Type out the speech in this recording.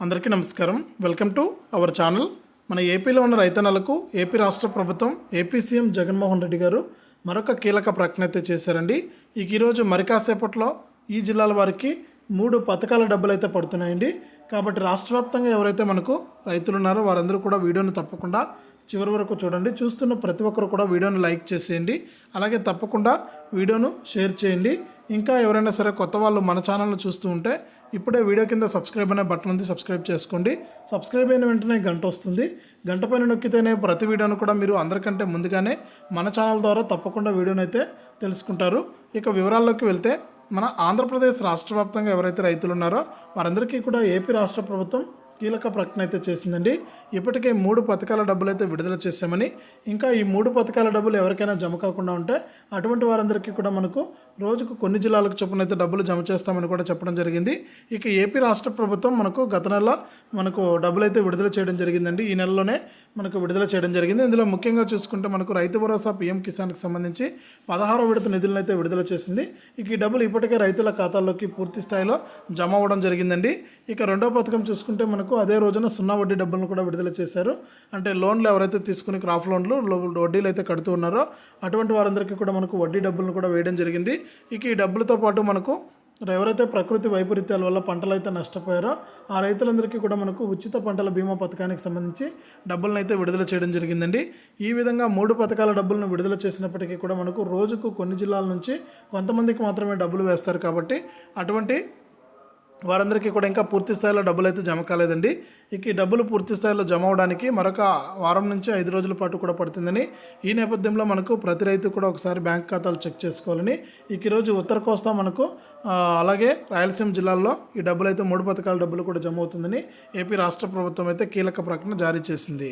అందరికీ నమస్కారం. Welcome to our channel. మన ఏపీలో ఉన్న రైతన్నలకు ఏపీ రాష్ట్ర ప్రభుత్వం ఏపీ సీఎం జగన్మోహన్ రెడ్డి గారు మరొక కీలక ప్రకటన అయితే చేశారండి. ఇక ఈరోజు మరి కాసేపట్లో ఈ జిల్లాల వారికి మూడు పథకాల డబ్బులు అయితే పడుతున్నాయండి. కాబట్టి రాష్ట్ర వ్యాప్తంగా ఎవరైతే మనకు రైతులు ఉన్నారో వారందరూ కూడా వీడియోని తప్పకుండా చివరి వరకు చూడండి. చూస్తున్న ప్రతి ఒక్కరు కూడా వీడియోని లైక్ చేసేయండి. అలాగే తప్పకుండా వీడియోను షేర్ చేయండి. ఇంకా ఎవరైనా సరే కొత్త వాళ్ళు మన ఛానల్ను చూస్తూ ఉంటే ఇప్పుడే వీడియో కింద సబ్స్క్రైబ్ అనే బటన్ ఉంది సబ్స్క్రైబ్ చేసుకోండి. సబ్స్క్రైబ్ అయిన వెంటనే గంట వస్తుంది. గంట పైన నొక్కితేనే ప్రతి వీడియోను కూడా మీరు అందరికంటే ముందుగానే మన ఛానల్ ద్వారా తప్పకుండా వీడియోని అయితే తెలుసుకుంటారు. ఇక వివరాల్లోకి వెళ్తే మన ఆంధ్రప్రదేశ్ రాష్ట్ర వ్యాప్తంగా ఎవరైతే రైతులు ఉన్నారో వారందరికీ కూడా ఏపీ రాష్ట్ర ప్రభుత్వం కీలక ప్రకటన అయితే చేసిందండి. ఇప్పటికే మూడు పథకాల డబ్బులు అయితే విడుదల చేశామని. ఇంకా ఈ మూడు పథకాల డబ్బులు ఎవరికైనా జమ కాకుండా ఉంటే అటువంటి వారందరికీ కూడా మనకు రోజుకు కొన్ని జిల్లాలకు చొప్పున అయితే డబ్బులు జమ చేస్తామని కూడా చెప్పడం జరిగింది. ఇక ఏపీ రాష్ట్ర ప్రభుత్వం మనకు గత నెల మనకు డబ్బులు అయితే విడుదల చేయడం జరిగిందండి. ఈ నెలలోనే మనకు విడుదల చేయడం జరిగింది. ఇందులో ముఖ్యంగా చూసుకుంటే మనకు రైతు భరోసా పీఎం కిసాన్కి సంబంధించి పదహారో విడత నిధులను అయితే విడుదల చేసింది. ఇక ఈ డబ్బులు ఇప్పటికే రైతుల ఖాతాల్లోకి పూర్తి స్థాయిలో జమ అవ్వడం జరిగిందండి. ఇక రెండో పథకం చూసుకుంటే మనకు అదే రోజున సున్నా వడ్డీ డబ్బులను కూడా విడుదల చేశారు. అంటే లోన్లు ఎవరైతే తీసుకుని క్రాప్ లోన్లు వడ్డీలు అయితే కడుతూ ఉన్నారో అటువంటి వారందరికీ కూడా మనకు వడ్డీ డబ్బులను కూడా వేయడం జరిగింది. ఇక ఈ డబ్బులతో పాటు మనకు ఎవరైతే ప్రకృతి వైపరీత్యాల వల్ల పంటలు అయితే నష్టపోయారో ఆ రైతులందరికీ కూడా మనకు ఉచిత పంటల బీమా పథకానికి సంబంధించి డబ్బులను అయితే విడుదల చేయడం జరిగిందండి. ఈ విధంగా మూడు పథకాల డబ్బులను విడుదల చేసినప్పటికీ కూడా మనకు రోజుకు కొన్ని జిల్లాల నుంచి కొంతమందికి మాత్రమే డబ్బులు వేస్తారు కాబట్టి అటువంటి వారందరికీ కూడా ఇంకా పూర్తి స్థాయిలో డబ్బులు అయితే జమ కాలేదండి. ఇక ఈ డబ్బులు పూర్తి స్థాయిలో జమ అవడానికి మరొక వారం నుంచి ఐదు రోజుల పాటు కూడా పడుతుందని ఈ నేపథ్యంలో మనకు ప్రతి రైతు కూడా ఒకసారి బ్యాంక్ ఖాతాలు చెక్ చేసుకోవాలని ఇక ఈరోజు ఉత్తర కోస్తా మనకు అలాగే రాయలసీమ జిల్లాల్లో ఈ డబ్బులు అయితే మూడు పథకాల డబ్బులు కూడా జమ అవుతుందని ఏపీ రాష్ట్ర ప్రభుత్వం అయితే కీలక ప్రకటన జారీ చేసింది.